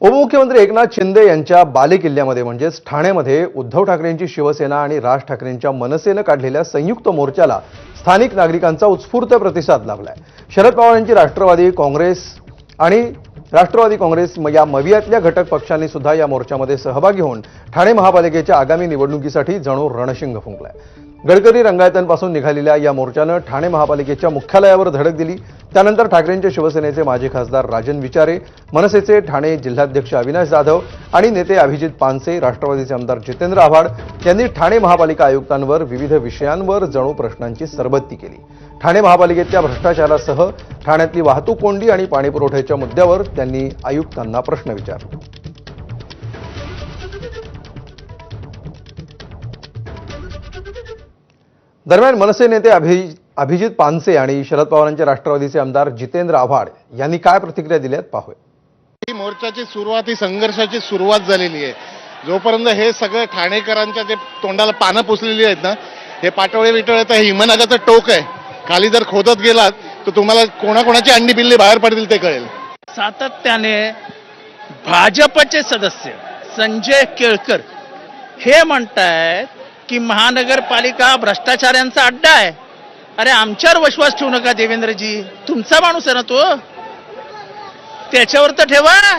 उपमुख्यमंत्री एकनाथ शिंदे यांच्या बालेकिल्ल्यामध्ये म्हणजेच ठाण्यामध्ये उद्धव ठाकरेंची शिवसेना आणि राज ठाकरेंच्या मनसेनं काढलेल्या संयुक्त मोर्चाला स्थानिक नागरिकांचा उत्स्फूर्त प्रतिसाद लाभलाय शरद पवार यांची राष्ट्रवादी काँग्रेस आणि राष्ट्रवादी काँग्रेस या मवियातल्या घटक पक्षांनी सुद्धा या मोर्चामध्ये सहभागी होऊन ठाणे महापालिकेच्या आगामी निवडणुकीसाठी जणू रणशिंग फुंकलाय. गडकरी रंगायतांपासून निघालेल्या या मोर्चानं ठाणे महापालिकेच्या मुख्यालयावर धडक दिली. त्यानंतर ठाकरेंच्या शिवसेनेचे माजी खासदार राजन विचारे मनसेचे ठाणे जिल्हाध्यक्ष अविनाश जाधव आणि नेते अभिजित पानसे राष्ट्रवादीचे आमदार जितेंद्र आव्हाड यांनी ठाणे महापालिका आयुक्तांवर विविध विषयांवर जणू प्रश्नांची सरबत्ती केली. ठाणे महापालिकेतल्या भ्रष्टाचारासह ठाण्यातली वाहतूक कोंडी आणि पाणीपुरवठ्याच्या मुद्द्यावर त्यांनी आयुक्तांना प्रश्न विचारले. दरम्यान मनसे नेते अभि अभिजित पानसे आणि शरद पवारांचे राष्ट्रवादीचे आमदार जितेंद्र आव्हाड यांनी काय प्रतिक्रिया दिल्यात पाहूया. ही मोर्चाची सुरुवात ही संघर्षाची सुरुवात झालेली आहे. जोपर्यंत हे सगळं ठाणेकरांच्या जे तोंडाला पानं पुसलेली आहेत ना हे पाटोळे बिटोळे तर हिमनगाचं टोक आहे. खाली जर खोदत गेलात तर तुम्हाला कोणाकोणाची अंडी बिल्ली बाहेर पडतील ते कळेल. सातत्याने भाजपचे सदस्य संजय केळकर हे म्हणतायत की महानगरपालिका भ्रष्टाचाऱ्यांचा अड्डा आहे. अरे आमच्यावर विश्वास ठेवू नका देवेंद्रजी. तुमचा माणूस आहे ना तो? त्याच्यावर तर ठेवा.